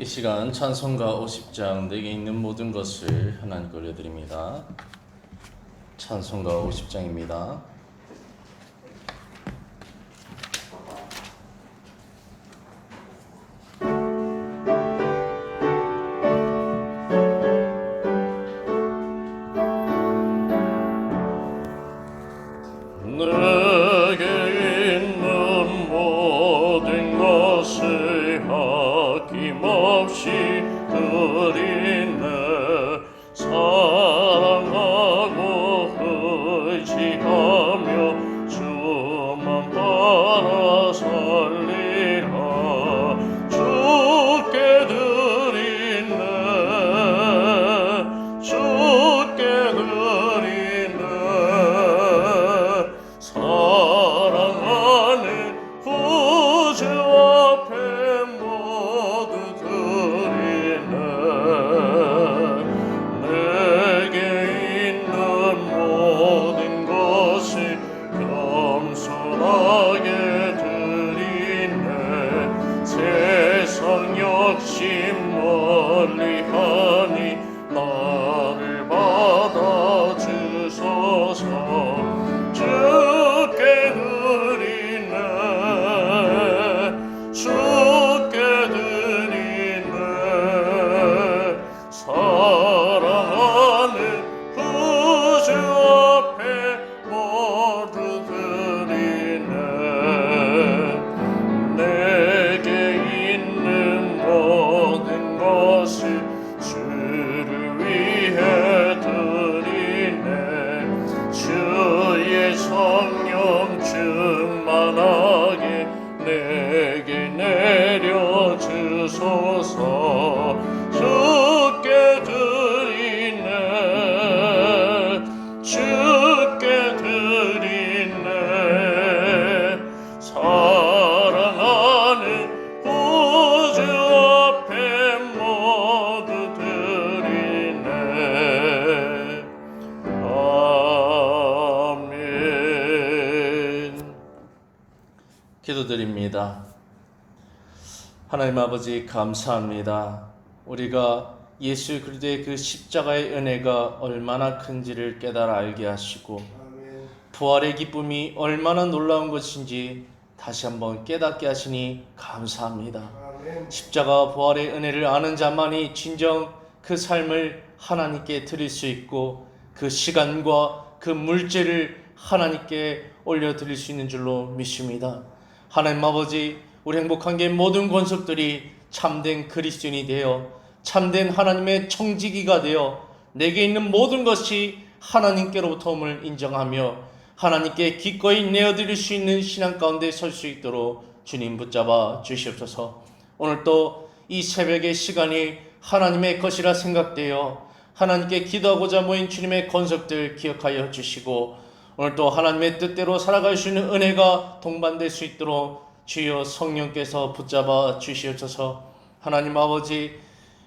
이 시간 찬송가 50장 내게 있는 모든 것을 하나님께 올려드립니다. 찬송가 50장입니다. 하나님 아버지 감사합니다. 우리가 예수 그리스도의 그 십자가의 은혜가 얼마나 큰지를 깨달아 알게 하시고 부활의 기쁨이 얼마나 놀라운 것인지 다시 한번 깨닫게 하시니 감사합니다. 십자가 부활의 은혜를 아는 자만이 진정 그 삶을 하나님께 드릴 수 있고 그 시간과 그 물질을 하나님께 올려 드릴 수 있는 줄로 믿습니다. 하나님 아버지, 우리 행복한 게 모든 권속들이 참된 그리스도인이 되어 참된 하나님의 청지기가 되어 내게 있는 모든 것이 하나님께로부터 옴을 인정하며 하나님께 기꺼이 내어드릴 수 있는 신앙 가운데 설 수 있도록 주님 붙잡아 주시옵소서. 오늘 또 이 새벽의 시간이 하나님의 것이라 생각되어 하나님께 기도하고자 모인 주님의 건석들 기억하여 주시고 오늘 또 하나님의 뜻대로 살아갈 수 있는 은혜가 동반될 수 있도록 주여 성령께서 붙잡아 주시옵소서. 하나님 아버지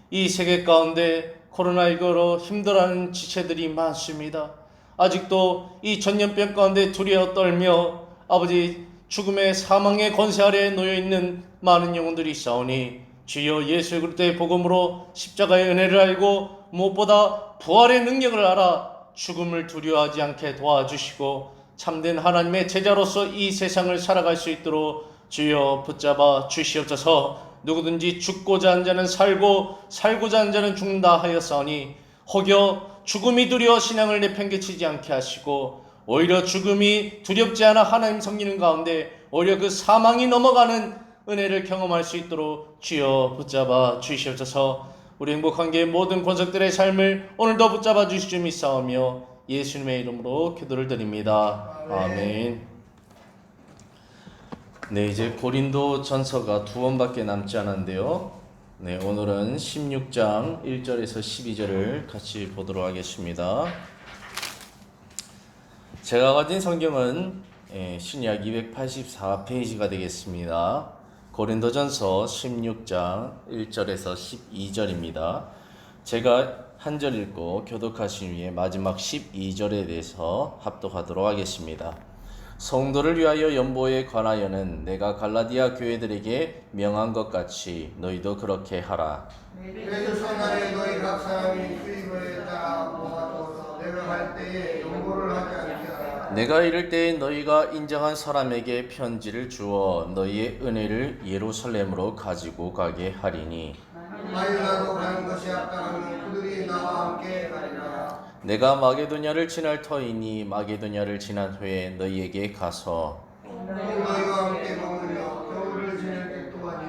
이 세계 가운데 코로나19로 힘들어하는 지체들이 많습니다. 아직도 이 전염병 가운데 두려워 떨며 아버지 죽음의 사망의 권세 아래에 놓여 있는 많은 영혼들이 있사오니 주여 예수 그리스도의 복음으로 십자가의 은혜를 알고 무엇보다 부활의 능력을 알아 죽음을 두려워하지 않게 도와주시고 참된 하나님의 제자로서 이 세상을 살아갈 수 있도록 주여 붙잡아 주시옵소서 누구든지 죽고자 한 자는 살고 살고자 한 자는 죽는다 하였사오니 혹여 죽음이 두려워 신앙을 내팽개치지 않게 하시고 오히려 죽음이 두렵지 않아 하나님 섬기는 가운데 오히려 그 사망이 넘어가는 은혜를 경험할 수 있도록 주여 붙잡아 주시옵소서 우리 행복한 게 모든 권석들의 삶을 오늘도 붙잡아 줄 믿사오며 예수님의 이름으로 기도를 드립니다. 아멘. 네, 이제 고린도 전서가 두 번밖에 남지 않았는데요. 네, 오늘은 16장 1절에서 12절을 같이 보도록 하겠습니다. 제가 가진 성경은 예, 신약 284페이지가 되겠습니다. 고린도전서 16장 1절에서 12절입니다. 제가 한 절 읽고 교독하신 후에 마지막 12절에 대해서 합독하도록 하겠습니다. 성도를 위하여 연보에 관하여는 내가 갈라디아 교회들에게 명한 것 같이 너희도 그렇게 하라. 그래서 첫날에 너희 각 사람이 수입을 따라 모아둬서 내가 갈 때에 연고를 하지 않게 하라. 내가 이를 때에 너희가 인정한 사람에게 편지를 주어 너희의 은혜를 예루살렘으로 가지고 가게 하리니 나도 가는 것이 아까라면 그들이 나와 함께 가리라. 내가 마게도냐를 지날 터이니 마게도냐를 지난 후에 너희에게 가서 너희와 함께 머물며 겨울을 지낼 때 또하니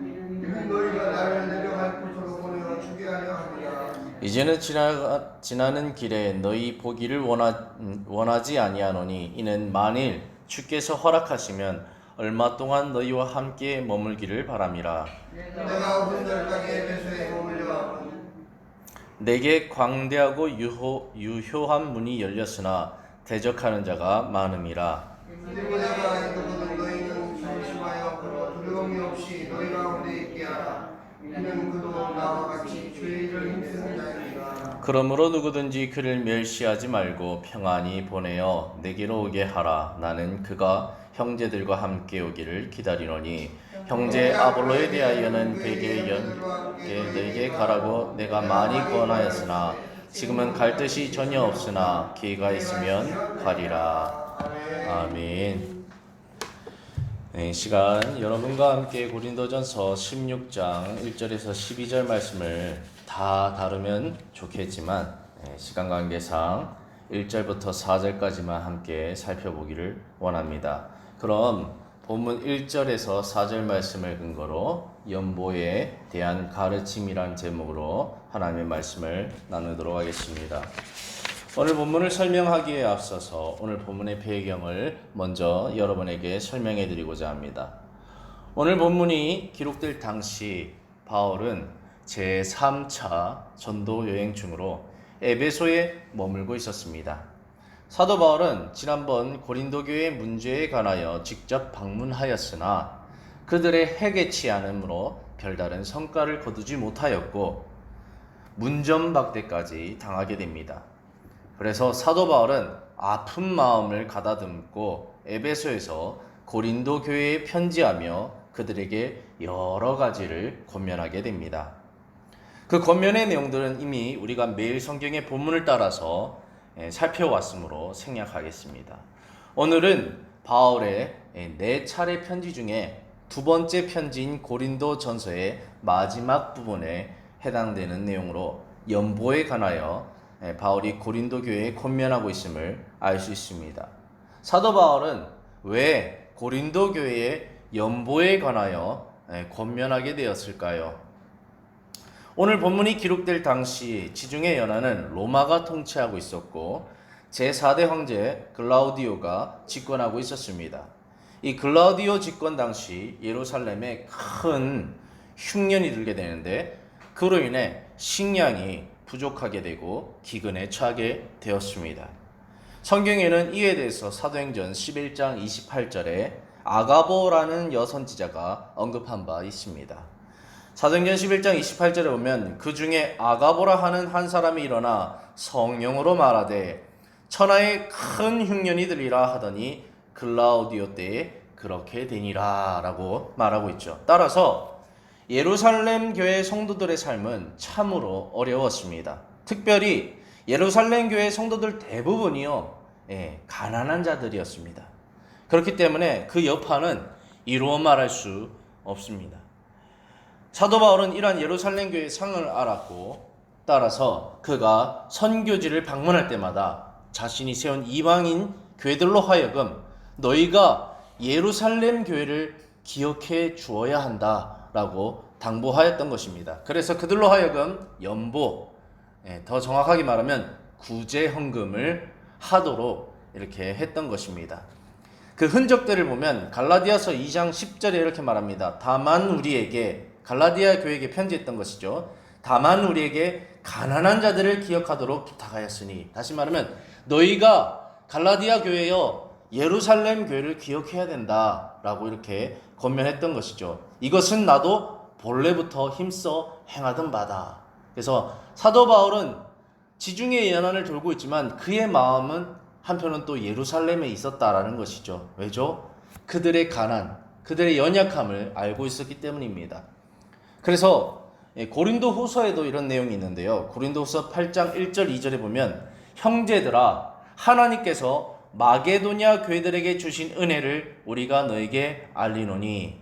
이는 너희가 나를 내려갈 곳으로 보내어 주게 하려 함이라. 이제는 지나, 지나는 길에 너희 보기를 원하, 음, 원하지 아니하노니 이는 만일 주께서 허락하시면 얼마 동안 너희와 함께 머물기를 바람이라 내가 오순절까지 에베소에 머물려 내게 광대하고 유호, 유효한 문이 열렸으나 대적하는 자가 많음이라. 그러므로 누구든지 그를 멸시하지 말고 평안히 보내어 내게로 오게 하라 나는 그가 형제들과 함께 오기를 기다리노니 형제 아볼로에 대하여는 베개 연게 너에게 가라고 내가 많이 권하였으나 지금은 갈 뜻이 전혀 없으나 기회가 있으면 가리라 아멘 네, 이 시간 여러분과 함께 고린도전서 16장 1절에서 12절 말씀을 다 다루면 좋겠지만 네, 시간 관계상 1절부터 4절까지만 함께 살펴보기를 원합니다. 그럼 본문 1절에서 4절 말씀을 근거로 연보에 대한 가르침이란 제목으로 하나님의 말씀을 나누도록 하겠습니다. 오늘 본문을 설명하기에 앞서서 오늘 본문의 배경을 먼저 여러분에게 설명해 드리고자 합니다. 오늘 본문이 기록될 당시 바울은 제3차 전도 여행 중으로 에베소에 머물고 있었습니다. 사도 바울은 지난번 고린도 교회 문제에 관하여 직접 방문하였으나 그들의 해계치 않음으로 별다른 성과를 거두지 못하였고 문전박대까지 당하게 됩니다. 그래서 사도 바울은 아픈 마음을 가다듬고 에베소에서 고린도 교회에 편지하며 그들에게 여러 가지를 권면하게 됩니다. 그 권면의 내용들은 이미 우리가 매일 성경의 본문을 따라서 예, 살펴왔으므로 생략하겠습니다. 오늘은 바울의 예, 네 차례 편지 중에 두 번째 편지인 고린도 전서의 마지막 부분에 해당되는 내용으로 연보에 관하여 예, 바울이 고린도 교회에 권면하고 있음을 알 수 있습니다. 사도 바울은 왜 고린도 교회의 연보에 관하여 예, 권면하게 되었을까요? 오늘 본문이 기록될 당시 지중해 연안은 로마가 통치하고 있었고 제4대 황제 글라우디오가 집권하고 있었습니다. 이 글라우디오 집권 당시 예루살렘에 큰 흉년이 들게 되는데 그로 인해 식량이 부족하게 되고 기근에 처하게 되었습니다. 성경에는 이에 대해서 사도행전 11장 28절에 아가보라는 여선지자가 언급한 바 있습니다. 사도행전 11장 28절에 보면 그 중에 아가보라 하는 한 사람이 일어나 성령으로 말하되 천하에 큰 흉년이 들리라 하더니 글라우디오 때에 그렇게 되니라라고 말하고 있죠. 따라서 예루살렘 교회 성도들의 삶은 참으로 어려웠습니다. 특별히 예루살렘 교회 성도들 대부분이요, 예, 가난한 자들이었습니다. 그렇기 때문에 그 여파는 이루어 말할 수 없습니다. 사도 바울은 이러한 예루살렘 교회의 상을 알았고 따라서 그가 선교지를 방문할 때마다 자신이 세운 이방인 교회들로 하여금 너희가 예루살렘 교회를 기억해 주어야 한다라고 당부하였던 것입니다. 그래서 그들로 하여금 연보, 예, 더 정확하게 말하면 구제 헌금을 하도록 이렇게 했던 것입니다. 그 흔적들을 보면 갈라디아서 2장 10절에 이렇게 말합니다. 다만 우리에게 갈라디아 교회에게 편지했던 것이죠. 다만 우리에게 가난한 자들을 기억하도록 부탁하였으니 다시 말하면 너희가 갈라디아 교회여 예루살렘 교회를 기억해야 된다라고 이렇게 권면했던 것이죠. 이것은 나도 본래부터 힘써 행하던 바다. 그래서 사도 바울은 지중해 연안을 돌고 있지만 그의 마음은 한편은 또 예루살렘에 있었다라는 것이죠. 왜죠? 그들의 가난, 그들의 연약함을 알고 있었기 때문입니다. 그래서 예, 고린도 후서에도 이런 내용이 있는데요. 고린도 후서 8장 1절 2절에 보면 형제들아 하나님께서 마게도냐 교회들에게 주신 은혜를 우리가 너에게 알리노니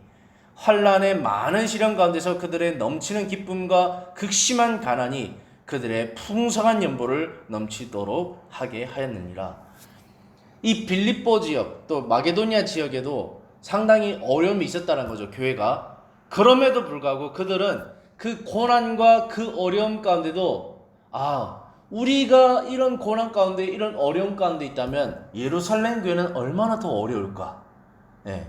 환란의 많은 시련 가운데서 그들의 넘치는 기쁨과 극심한 가난이 그들의 풍성한 연보를 넘치도록 하게 하였느니라. 이 빌립보 지역 또 마게도니아 지역에도 상당히 어려움이 있었다는 거죠 교회가 그럼에도 불구하고 그들은 그 고난과 그 어려움 가운데도 아 우리가 이런 고난 가운데 이런 어려움 가운데 있다면 예루살렘 교회는 얼마나 더 어려울까? 예.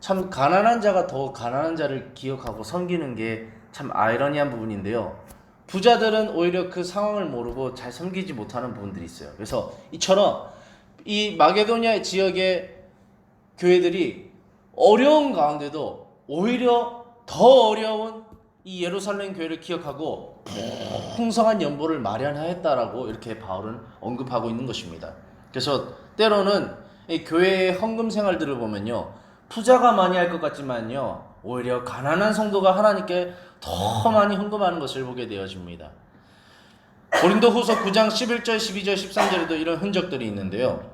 참 가난한 자가 더 가난한 자를 기억하고 섬기는 게 참 아이러니한 부분인데요. 부자들은 오히려 그 상황을 모르고 잘 섬기지 못하는 부분들이 있어요. 그래서 이처럼 이 마게도니아 지역의 교회들이 어려운 가운데도 오히려 더 어려운 이 예루살렘 교회를 기억하고 풍성한 연보를 마련하였다라고 이렇게 바울은 언급하고 있는 것입니다. 그래서 때로는 이 교회의 헌금 생활들을 보면요. 부자가 많이 할 것 같지만요. 오히려 가난한 성도가 하나님께 더 많이 헌금하는 것을 보게 되어집니다. 고린도 후서 9장 11절, 12절, 13절에도 이런 흔적들이 있는데요.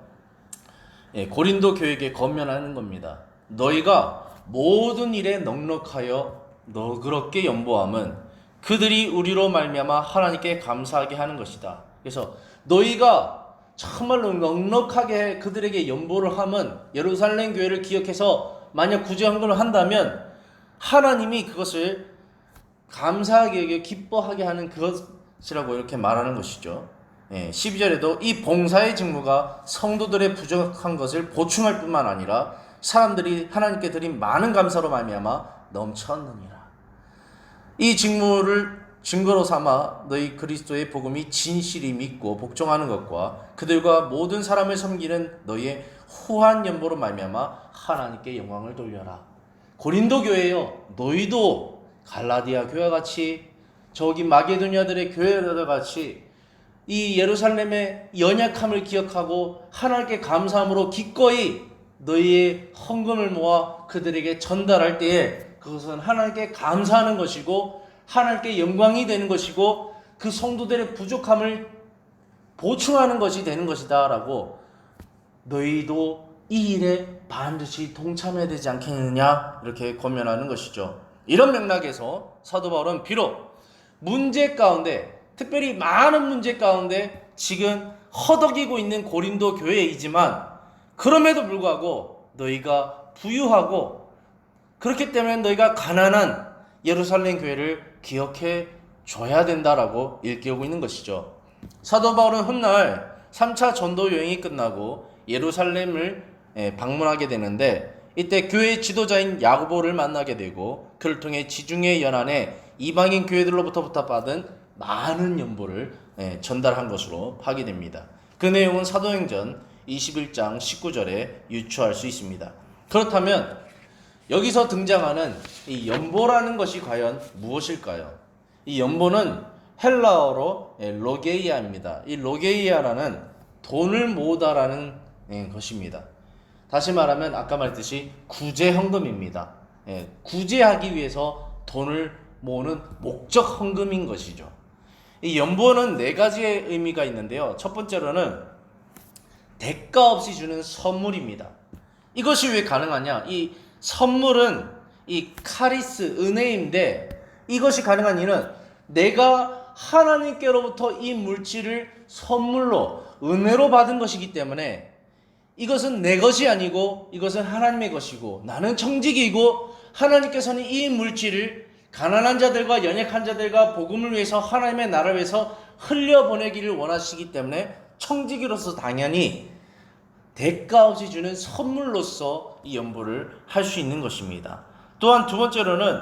예, 고린도 교회에게 건면하는 겁니다. 너희가 모든 일에 넉넉하여 너그럽게 연보함은 그들이 우리로 말미암아 하나님께 감사하게 하는 것이다. 그래서 너희가 정말로 넉넉하게 그들에게 연보를 함은 예루살렘 교회를 기억해서 만약 구제 헌금을 한다면 하나님이 그것을 감사하게 여겨 기뻐하게 하는 그것이라고 이렇게 말하는 것이죠. 예, 12절에도 이 봉사의 직무가 성도들의 부족한 것을 보충할 뿐만 아니라 사람들이 하나님께 드린 많은 감사로 말미암아 넘쳤느니라. 이 직무를 증거로 삼아 너희 그리스도의 복음이 진실이 믿고 복종하는 것과 그들과 모든 사람을 섬기는 너희의 후한 연보로 말미암아 하나님께 영광을 돌려라. 고린도 교회요. 너희도 갈라디아 교회와 같이 저기 마게도니아들의 교회들과 같이 이 예루살렘의 연약함을 기억하고 하나님께 감사함으로 기꺼이 너희의 헌금을 모아 그들에게 전달할 때에 그것은 하나님께 감사하는 것이고 하나님께 영광이 되는 것이고 그 성도들의 부족함을 보충하는 것이 되는 것이다라고 너희도 이 일에 반드시 동참해야 되지 않겠느냐 이렇게 권면하는 것이죠. 이런 맥락에서 사도 바울은 비록 문제 가운데 특별히 많은 문제 가운데 지금 허덕이고 있는 고린도 교회이지만 그럼에도 불구하고 너희가 부유하고 그렇기 때문에 너희가 가난한 예루살렘 교회를 기억해 줘야 된다라고 일깨우고 있는 것이죠. 사도 바울은 훗날 3차 전도 여행이 끝나고 예루살렘을 예, 방문하게 되는데 이때 교회 지도자인 야고보를 만나게 되고 그를 통해 지중해 연안에 이방인 교회들로부터 부탁받은 많은 연보를 예, 전달한 것으로 파악됩니다. 그 내용은 사도행전 21장 19절에 유추할 수 있습니다. 그렇다면 여기서 등장하는 이 연보라는 것이 과연 무엇일까요? 이 연보는 헬라어로 예, 로게이아입니다. 이 로게이아라는 돈을 모으다라는 예, 것입니다. 다시 말하면 아까 말했듯이 구제 헌금입니다. 예, 구제하기 위해서 돈을 모으는 목적 헌금인 것이죠. 이 연보는 네 가지의 의미가 있는데요. 첫 번째로는 대가 없이 주는 선물입니다. 이것이 왜 가능하냐? 이 선물은 이 카리스 은혜인데 이것이 가능한 이유는 내가 하나님께로부터 이 물질을 선물로 은혜로 받은 것이기 때문에 이것은 내 것이 아니고 이것은 하나님의 것이고 나는 청직이고 하나님께서는 이 물질을 가난한 자들과 연약한 자들과 복음을 위해서 하나님의 나라를 위해서 흘려보내기를 원하시기 때문에 청지기로서 당연히 대가 없이 주는 선물로서 이 연보를 할 수 있는 것입니다. 또한 두 번째로는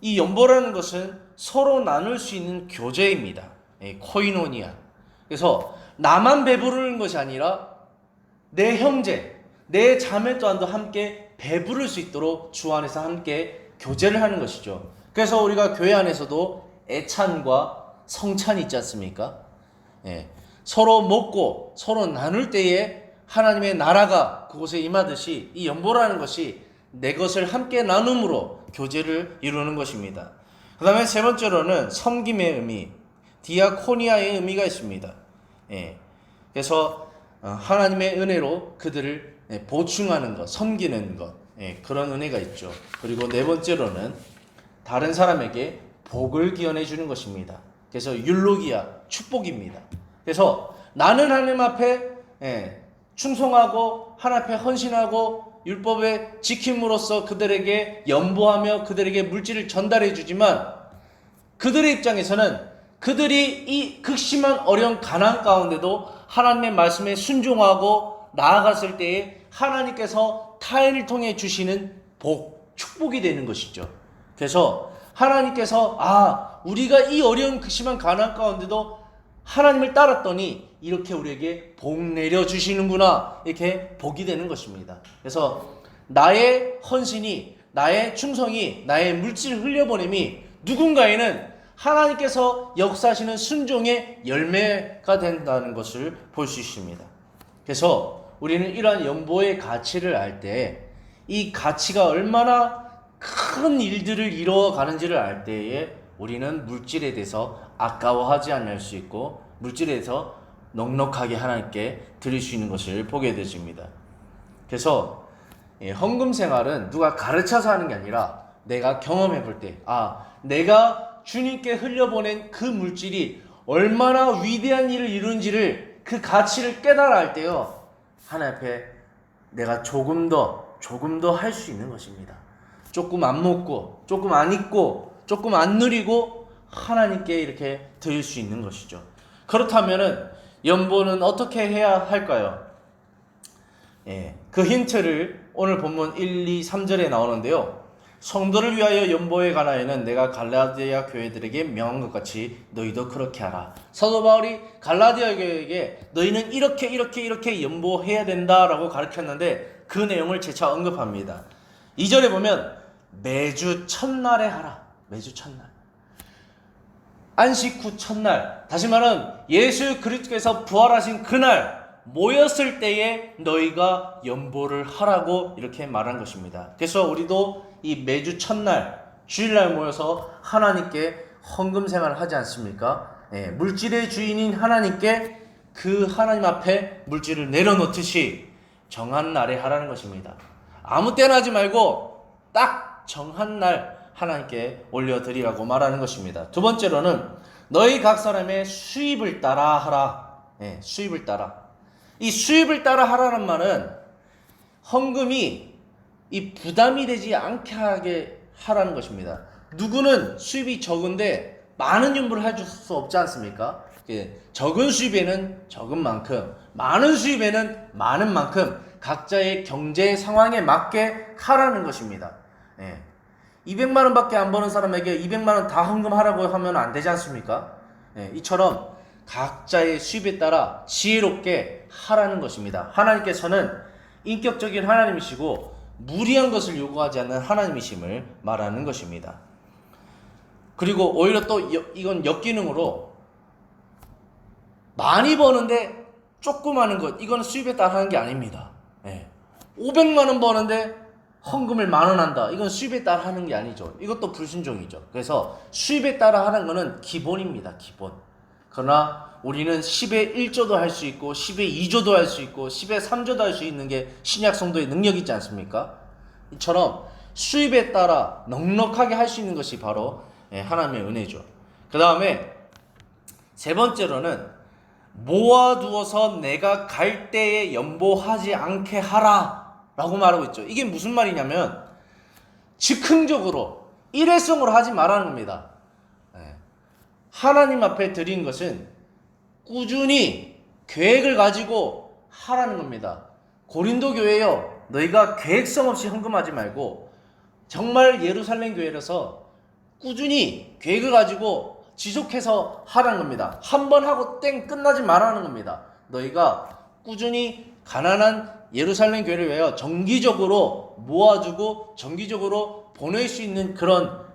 이 연보라는 것은 서로 나눌 수 있는 교제입니다. 예, 코이노니아. 그래서 나만 배부르는 것이 아니라 내 형제, 내 자매 또한도 함께 배부를 수 있도록 주 안에서 함께 교제를 하는 것이죠. 그래서 우리가 교회 안에서도 애찬과 성찬이 있지 않습니까? 예. 서로 먹고 서로 나눌 때에 하나님의 나라가 그곳에 임하듯이 이 연보라는 것이 내 것을 함께 나눔으로 교제를 이루는 것입니다. 그 다음에 세 번째로는 섬김의 의미, 디아코니아의 의미가 있습니다. 예. 그래서 어, 하나님의 은혜로 그들을 예, 보충하는 것, 섬기는 것, 예, 그런 은혜가 있죠. 그리고 네 번째로는 다른 사람에게 복을 기원해 주는 것입니다. 그래서 율로기야 축복입니다. 그래서 나는 하나님 앞에 예, 충성하고 하나님 앞에 헌신하고 율법의 지킴으로써 그들에게 연보하며 그들에게 물질을 전달해 주지만 그들의 입장에서는 그들이 이 극심한 어려운 가난 가운데도 하나님의 말씀에 순종하고 나아갔을 때에 하나님께서 타인을 통해 주시는 복, 축복이 되는 것이죠. 그래서 하나님께서 아 우리가 이 어려운 극심한 가난 가운데도 하나님을 따랐더니 이렇게 우리에게 복 내려 주시는구나 이렇게 복이 되는 것입니다. 그래서 나의 헌신이 나의 충성이 나의 물질을 흘려보냄이 누군가에는 하나님께서 역사하시는 순종의 열매가 된다는 것을 볼 수 있습니다. 그래서 우리는 이러한 연보의 가치를 알 때 이 가치가 얼마나 큰 일들을 이루어 가는지를 알 때에 우리는 물질에 대해서 아까워하지 않을 수 있고 물질에 대해서 넉넉하게 하나님께 드릴 수 있는 것을 보게 되십니다. 그래서 예, 헌금 생활은 누가 가르쳐서 하는 게 아니라 내가 경험해 볼 때, 아, 내가 주님께 흘려보낸 그 물질이 얼마나 위대한 일을 이루는지를 그 가치를 깨달아 할 때요, 하나님 앞에 내가 조금 더, 조금 더 할 수 있는 것입니다. 조금 안 먹고, 조금 안 입고, 조금 안 누리고, 하나님께 이렇게 드릴 수 있는 것이죠. 그렇다면은, 연보는 어떻게 해야 할까요? 예, 그 힌트를 오늘 본문 1, 2, 3절에 나오는데요. 성도를 위하여 연보에 관하여는 내가 갈라디아 교회들에게 명한 것 같이 너희도 그렇게 하라. 사도 바울이 갈라디아 교회에게 너희는 이렇게 이렇게 이렇게 연보해야 된다라고 가르쳤는데 그 내용을 재차 언급합니다. 2절에 보면 매주 첫날에 하라. 매주 첫날. 안식 후 첫날, 다시 말하면 예수 그리스도께서 부활하신 그날 모였을 때에 너희가 연보를 하라고 이렇게 말한 것입니다. 그래서 우리도 이 매주 첫날 주일날 모여서 하나님께 헌금 생활을 하지 않습니까? 예, 물질의 주인인 하나님께 그 하나님 앞에 물질을 내려놓듯이 정한 날에 하라는 것입니다. 아무 때나 하지 말고 딱 정한 날 하나님께 올려드리라고 말하는 것입니다. 두 번째로는 너희 각 사람의 수입을 따라 하라. 예, 수입을 따라. 이 수입을 따라 하라는 말은 헌금이 이 부담이 되지 않게 하게 하라는 것입니다. 누구는 수입이 적은데 많은 연부를 해줄 수 없지 않습니까? 예, 적은 수입에는 적은 만큼, 많은 수입에는 많은 만큼 각자의 경제 상황에 맞게 하라는 것입니다. 예. 200만 원밖에 안 버는 사람에게 200만 원 다 헌금하라고 하면 안 되지 않습니까? 예, 이처럼 각자의 수입에 따라 지혜롭게 하라는 것입니다. 하나님께서는 인격적인 하나님이시고 무리한 것을 요구하지 않는 하나님이심을 말하는 것입니다. 그리고 오히려 또 여- 이건 역기능으로 많이 버는데 조금 하는 것 이건 수입에 따라 하는 게 아닙니다. 예. 500만 원 버는데 헌금을 만 원 한다. 이건 수입에 따라 하는 게 아니죠. 이것도 불순종이죠. 그래서 수입에 따라 하는 거는 기본입니다. 기본. 그러나 우리는 10의 1조도 할 수 있고 10의 2조도 할 수 있고 10의 3조도 할 수 있는 게 신약 성도의 능력이지 않습니까? 이처럼 수입에 따라 넉넉하게 할 수 있는 것이 바로 예, 하나님의 은혜죠. 그 다음에 세 번째로는 모아두어서 내가 갈 때에 연보하지 않게 하라 라고 말하고 있죠. 이게 무슨 말이냐면 즉흥적으로 일회성으로 하지 말라는 겁니다. 예. 하나님 앞에 드린 것은 꾸준히 계획을 가지고 하라는 겁니다. 고린도 교회요. 너희가 계획성 없이 헌금하지 말고 정말 예루살렘 교회라서 꾸준히 계획을 가지고 지속해서 하라는 겁니다. 한 번 하고 땡 끝나지 말라는 겁니다. 너희가 꾸준히 가난한 예루살렘 교회를 위하여 정기적으로 모아주고 정기적으로 보낼 수 있는 그런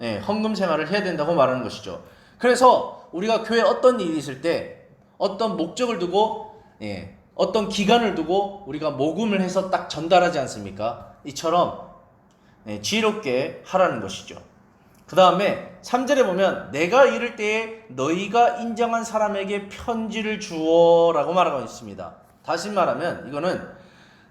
예, 헌금 생활을 해야 된다고 말하는 것이죠. 그래서 우리가 교회 어떤 일이 있을 때 어떤 목적을 두고 예, 어떤 기간을 두고 우리가 모금을 해서 딱 전달하지 않습니까? 이처럼 예, 지혜롭게 하라는 것이죠. 그 다음에 3절에 보면 내가 이를 때에 너희가 인정한 사람에게 편지를 주어라고 말하고 있습니다. 다시 말하면 이거는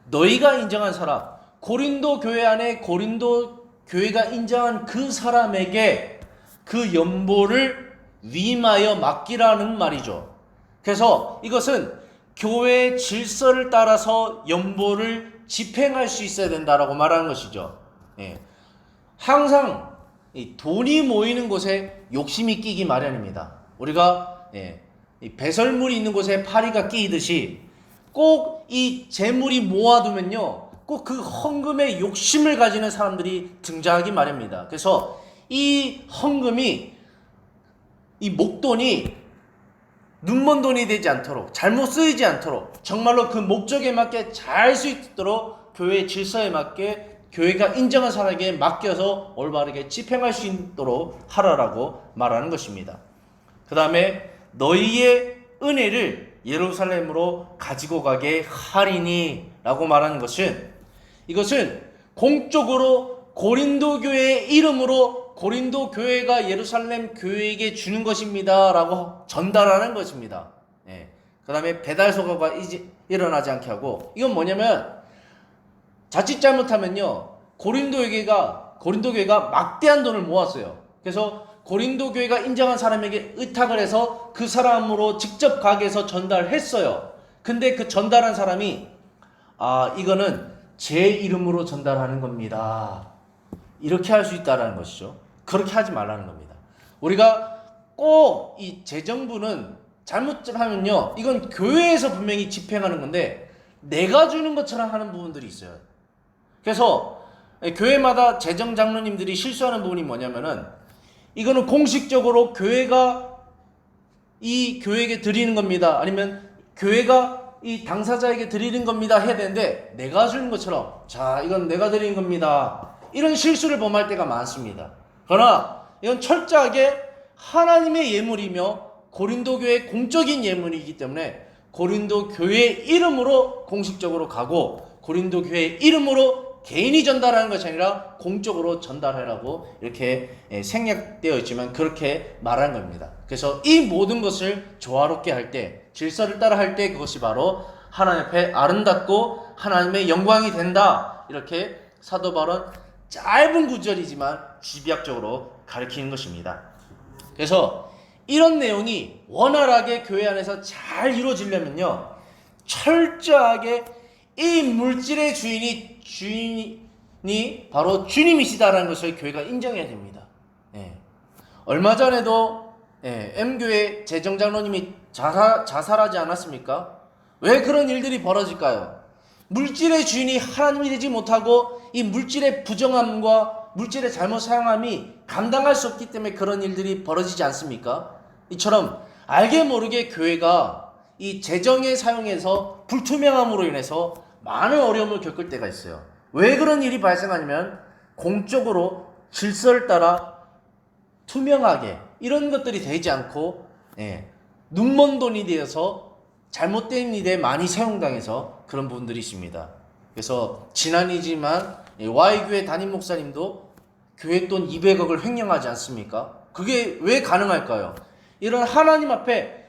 너희가 인정한 사람 고린도 교회 안에 고린도 교회가 인정한 그 사람에게 그 연보를 위임하여 맡기라는 말이죠. 그래서 이것은 교회의 질서를 따라서 연보를 집행할 수 있어야 된다라고 말하는 것이죠. 예. 항상 이 돈이 모이는 곳에 욕심이 끼기 마련입니다. 우리가 예, 이 배설물이 있는 곳에 파리가 끼이듯이 꼭 이 재물이 모아두면요, 꼭 그 헌금에 욕심을 가지는 사람들이 등장하기 마련입니다. 그래서 이 헌금이 이 목돈이 눈먼 돈이 되지 않도록 잘못 쓰이지 않도록 정말로 그 목적에 맞게 잘 수 있도록 교회의 질서에 맞게 교회가 인정한 사람에게 맡겨서 올바르게 집행할 수 있도록 하라라고 말하는 것입니다. 그 다음에 너희의 은혜를 예루살렘으로 가지고 가게 하리니 라고 말하는 것은 이것은 공적으로 고린도 교회의 이름으로 고린도 교회가 예루살렘 교회에게 주는 것입니다 라고 전달하는 것입니다. 예. 그 다음에 배달 소가가 이지- 일어나지 않게 하고 이건 뭐냐면 자칫 잘못하면요 고린도 교회가 고린도 교회가 막대한 돈을 모았어요. 그래서 고린도 교회가 인정한 사람에게 의탁을 해서 그 사람으로 직접 가게에서 전달했어요. 근데 그 전달한 사람이 아 이거는 제 이름으로 전달하는 겁니다. 이렇게 할 수 있다라는 것이죠. 그렇게 하지 말라는 겁니다. 우리가 꼭 이 재정부는 잘못하면요, 이건 교회에서 분명히 집행하는 건데 내가 주는 것처럼 하는 부분들이 있어요. 그래서 교회마다 재정 장로님들이 실수하는 부분이 뭐냐면은 이거는 공식적으로 교회가 이 교회에게 드리는 겁니다. 아니면 교회가 이 당사자에게 드리는 겁니다 해야 되는데 내가 주는 것처럼 자 이건 내가 드리는 겁니다. 이런 실수를 범할 때가 많습니다. 그러나 이건 철저하게 하나님의 예물이며 고린도 교회의 공적인 예물이기 때문에 고린도 교회의 이름으로 공식적으로 가고 고린도 교회의 이름으로 개인이 전달하는 것이 아니라 공적으로 전달하라고 이렇게 예, 생략되어 있지만 그렇게 말하는 겁니다. 그래서 이 모든 것을 조화롭게 할 때, 질서를 따라 할 때 그것이 바로 하나님 앞에 아름답고 하나님의 영광이 된다. 이렇게 사도 바울은 짧은 구절이지만 집약적으로 가르치는 것입니다. 그래서 이런 내용이 원활하게 교회 안에서 잘 이루어지려면요. 철저하게 이 물질의 주인이 주인이 바로 주님이시다라는 것을 교회가 인정해야 됩니다. 예. 얼마 전에도 예, M교회 재정장로님이 자살, 자살하지 않았습니까? 왜 그런 일들이 벌어질까요? 물질의 주인이 하나님이 되지 못하고 이 물질의 부정함과 물질의 잘못 사용함이 감당할 수 없기 때문에 그런 일들이 벌어지지 않습니까? 이처럼 알게 모르게 교회가 이 재정의 사용에서 불투명함으로 인해서 많은 어려움을 겪을 때가 있어요. 왜 그런 일이 발생하냐면 공적으로 질서를 따라 투명하게 이런 것들이 되지 않고 예, 눈먼 돈이 되어서 잘못된 일에 많이 사용당해서 그런 부분들이 있습니다. 그래서 지난이지만 예, Y교회 담임 목사님도 교회 돈 200억을 횡령하지 않습니까? 그게 왜 가능할까요? 이런 하나님 앞에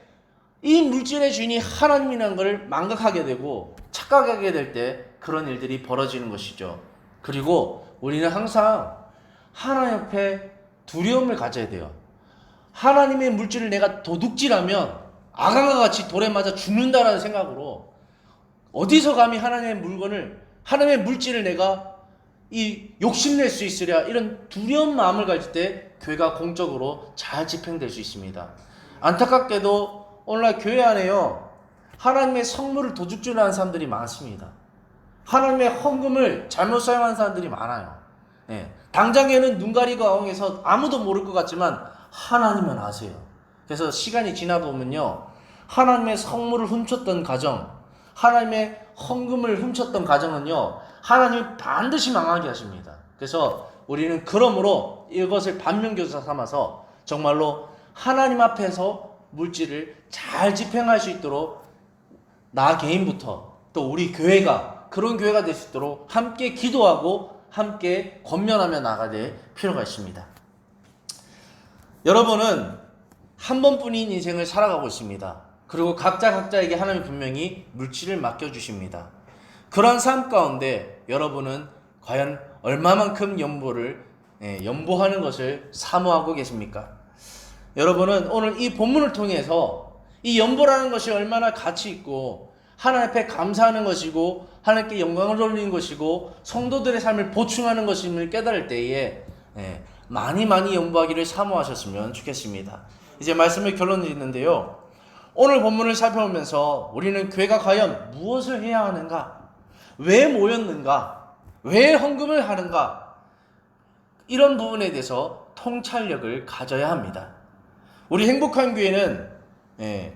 이 물질의 주인이 하나님이라는 것을 망각하게 되고 착각하게 될 때 그런 일들이 벌어지는 것이죠. 그리고 우리는 항상 하나님 앞에 두려움을 가져야 돼요. 하나님의 물질을 내가 도둑질하면 아강과 같이 돌에 맞아 죽는다라는 생각으로 어디서 감히 하나님의 물건을 하나님의 물질을 내가 이 욕심낼 수 있으랴 이런 두려운 마음을 가질 때 교회가 공적으로 잘 집행될 수 있습니다. 안타깝게도 오늘날 교회 안에요 하나님의 성물을 도둑질하는 사람들이 많습니다. 하나님의 헌금을 잘못 사용하는 사람들이 많아요. 예. 당장에는 눈 가리고 어흥해서 아무도 모를 것 같지만 하나님은 아세요. 그래서 시간이 지나 보면요. 하나님의 성물을 훔쳤던 가정, 하나님의 헌금을 훔쳤던 가정은요. 하나님이 반드시 망하게 하십니다. 그래서 우리는 그러므로 이것을 반면교사 삼아서 정말로 하나님 앞에서 물질을 잘 집행할 수 있도록 나 개인부터 또 우리 교회가 그런 교회가 될 수 있도록 함께 기도하고 함께 권면하며 나가야 될 필요가 있습니다. 여러분은 한 번뿐인 인생을 살아가고 있습니다. 그리고 각자 각자에게 하나님 분명히 물질을 맡겨주십니다. 그러한 삶 가운데 여러분은 과연 얼마만큼 연보를 예, 연보하는 것을 사모하고 계십니까? 여러분은 오늘 이 본문을 통해서 이 연보라는 것이 얼마나 가치 있고 하나님 앞에 감사하는 것이고 하나님께 영광을 돌리는 것이고 성도들의 삶을 보충하는 것임을 깨달을 때에 예, 많이 많이 연보하기를 사모하셨으면 좋겠습니다. 이제 말씀을 결론 드리는데요. 오늘 본문을 살펴보면서 우리는 교회가 과연 무엇을 해야 하는가? 왜 모였는가? 왜 헌금을 하는가? 이런 부분에 대해서 통찰력을 가져야 합니다. 우리 행복한 교회는 예,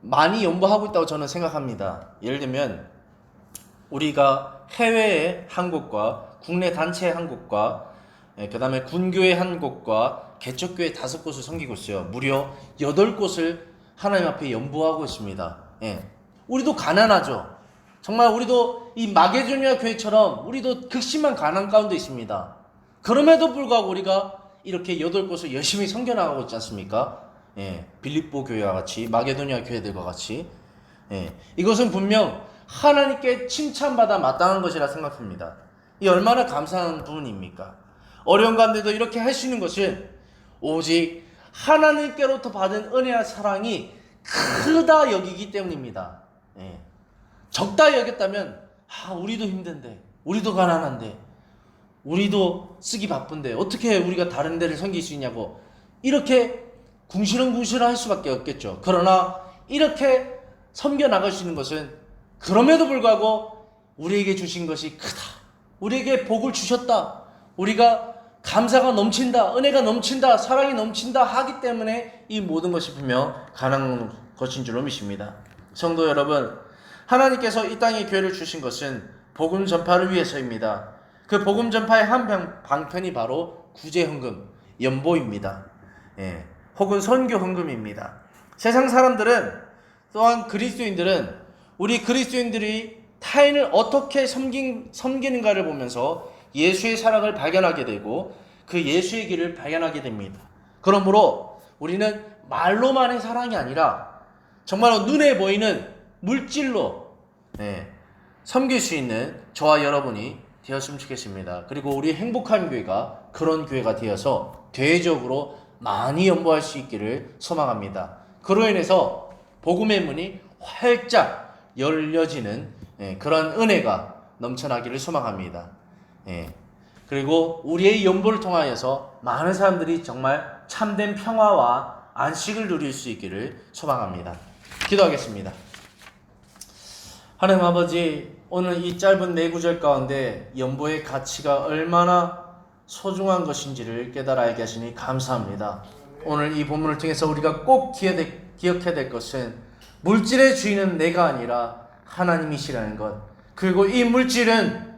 많이 연보하고 있다고 저는 생각합니다. 예를 들면 우리가 해외의 한 곳과 국내 단체 한 곳과 예, 그 다음에 군교회 한 곳과 개척교회 다섯 곳을 섬기고 있어요. 무려 여덟 곳을 하나님 앞에 연보하고 있습니다. 예. 우리도 가난하죠. 정말 우리도 이 마게도니아 교회처럼 우리도 극심한 가난 가운데 있습니다. 그럼에도 불구하고 우리가 이렇게 여덟 곳을 열심히 섬겨나가고 있지 않습니까? 예, 빌립보 교회와 같이 마게도니아 교회들과 같이 예, 이것은 분명 하나님께 칭찬받아 마땅한 것이라 생각합니다. 이 얼마나 감사한 부분입니까? 어려운 가운데도 이렇게 할 수 있는 것은 오직 하나님께로부터 받은 은혜와 사랑이 크다 여기기 때문입니다. 예. 적다 여겼다면 아 우리도 힘든데 우리도 가난한데 우리도 쓰기 바쁜데 어떻게 우리가 다른 데를 섬길 수 있냐고 이렇게 궁시렁궁시렁 할 수밖에 없겠죠. 그러나 이렇게 섬겨 나갈 수 있는 것은 그럼에도 불구하고 우리에게 주신 것이 크다. 우리에게 복을 주셨다. 우리가 감사가 넘친다. 은혜가 넘친다. 사랑이 넘친다. 하기 때문에 이 모든 것이 분명 가능한 것인 줄로 믿습니다. 성도 여러분, 하나님께서 이 땅에 교회를 주신 것은 복음 전파를 위해서입니다. 그 복음 전파의 한 방- 방편이 바로 구제 헌금, 연보입니다. 예, 혹은 선교 헌금입니다. 세상 사람들은 또한 그리스도인들은 우리 그리스도인들이 타인을 어떻게 섬긴, 섬기는가를 보면서 예수의 사랑을 발견하게 되고 그 예수의 길을 발견하게 됩니다. 그러므로 우리는 말로만의 사랑이 아니라 정말로 눈에 보이는 물질로 예, 섬길 수 있는 저와 여러분이 되었으면 좋겠습니다. 그리고 우리 행복한 교회가 그런 교회가 되어서 대외적으로 많이 연보할 수 있기를 소망합니다. 그로 인해서 복음의 문이 활짝 열려지는 예, 그런 은혜가 넘쳐나기를 소망합니다. 예. 그리고 우리의 연보를 통하여서 많은 사람들이 정말 참된 평화와 안식을 누릴 수 있기를 소망합니다. 기도하겠습니다. 하나님 아버지, 오늘 이 짧은 네 구절 가운데 연보의 가치가 얼마나 소중한 것인지를 깨달아 알게 하시니 감사합니다. 오늘 이 본문을 통해서 우리가 꼭 기억해- 기억해야 될 것은 물질의 주인은 내가 아니라 하나님이시라는 것. 그리고 이 물질은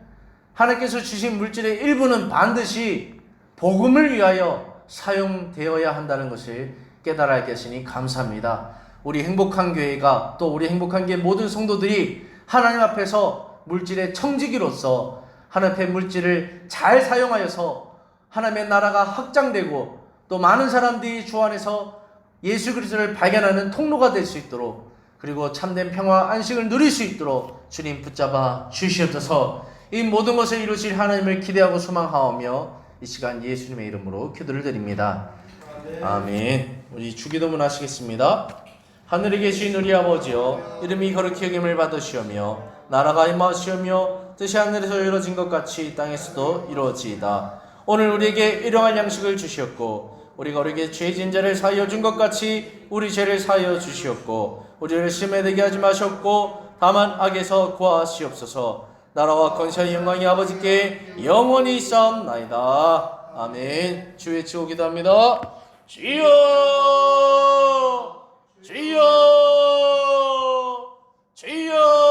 하나님께서 주신 물질의 일부는 반드시 복음을 위하여 사용되어야 한다는 것을 깨달아 알게 하시니 감사합니다. 우리 행복한 교회가 또 우리 행복한 교회 모든 성도들이 하나님 앞에서 물질의 청지기로서 하나님 앞에 물질을 잘 사용하여서 하나님의 나라가 확장되고 또 많은 사람들이 주 안에서 예수 그리스도를 발견하는 통로가 될 수 있도록 그리고 참된 평화 안식을 누릴 수 있도록 주님 붙잡아 주시옵소서 이 모든 것을 이루실 하나님을 기대하고 소망하오며 이 시간 예수님의 이름으로 기도를 드립니다. 아멘. 우리 주기도문 하시겠습니다. 하늘에 계신 우리 아버지여 이름이 거룩히 여김을 받으시오며 나라가 임하시오며 뜻이 하늘에서 이루어진 것 같이 이 땅에서도 이루어지이다. 오늘 우리에게 일용할 양식을 주시었고 우리가 우리에게 죄진 자를 사하여 준 것 같이 우리 죄를 사하여 주시었고 우리를 심에 되게 하지 마셨고 다만 악에서 구하시옵소서 나라와 권세와 영광이 아버지께 영원히 있사옵나이다. 아멘. 주의 치고 기도합니다. 주여! 주여!